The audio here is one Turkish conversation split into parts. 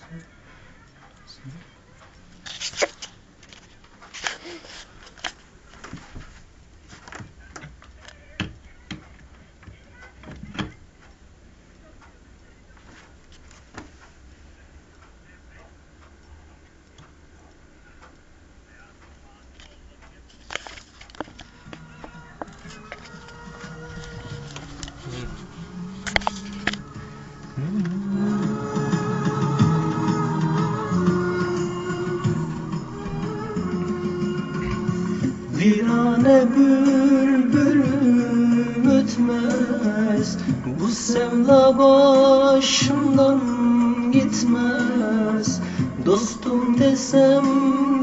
Sorry. Sorry. Bülbülüm ötmez Bu sevda başımdan gitmez. Dostum desem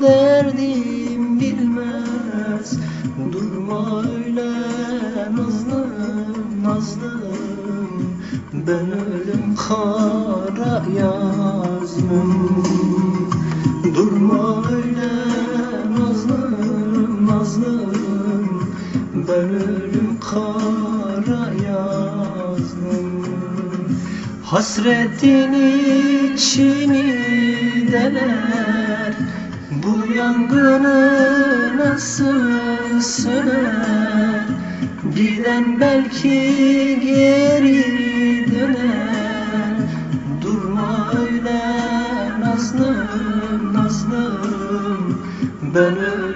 derdim bilmez. Durma öyle nazlım nazlım Ben ölüm kara yazlım. Durma öyle Ölüm kara yazlım Hasretin içini deler. Bu yangını nasıl söner? Giden belki geri döner. Durma öyle nazlım nazlım Ben yazlım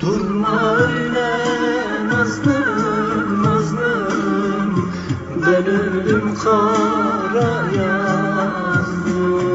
Durma öyle nazlım nazlım Ben ölüm kara yazlım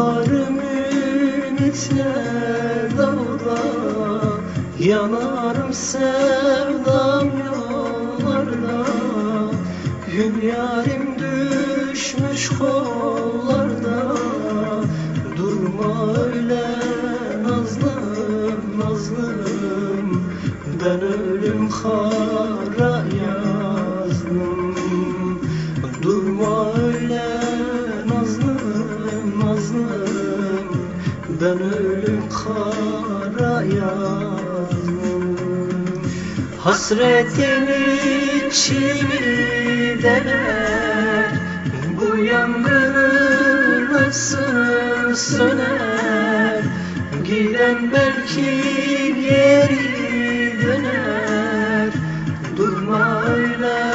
Havlarım ümitle dağda Yanarım sevdam yollarda. Hülyarim düşmüş kollarda Durma öyle nazlım nazlım. Ben ölüm kara Ben ölüm kara yazdım Hasretin içimi Bu yangını nasıl söner? Giden belki geri döner. Durma öyle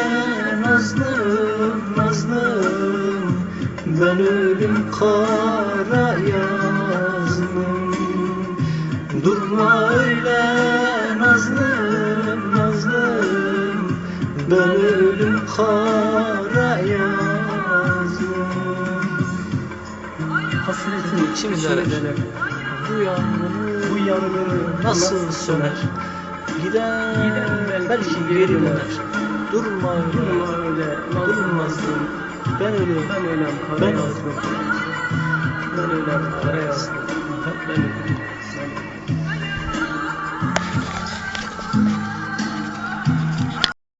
nazlım nazlım. Ben ölüm kara Durma öyle nazlım nazlım. Ben ölüm kara yazdım Hasretin içimi deler Bu yangını, bu yangını nasıl söner? Giden, Giden belki geri döner. Durma öyle, Durma durmazdım Ben ölüm, Ben öylem kara yazdım. Ben öylem kara yazdım. Ben. Ben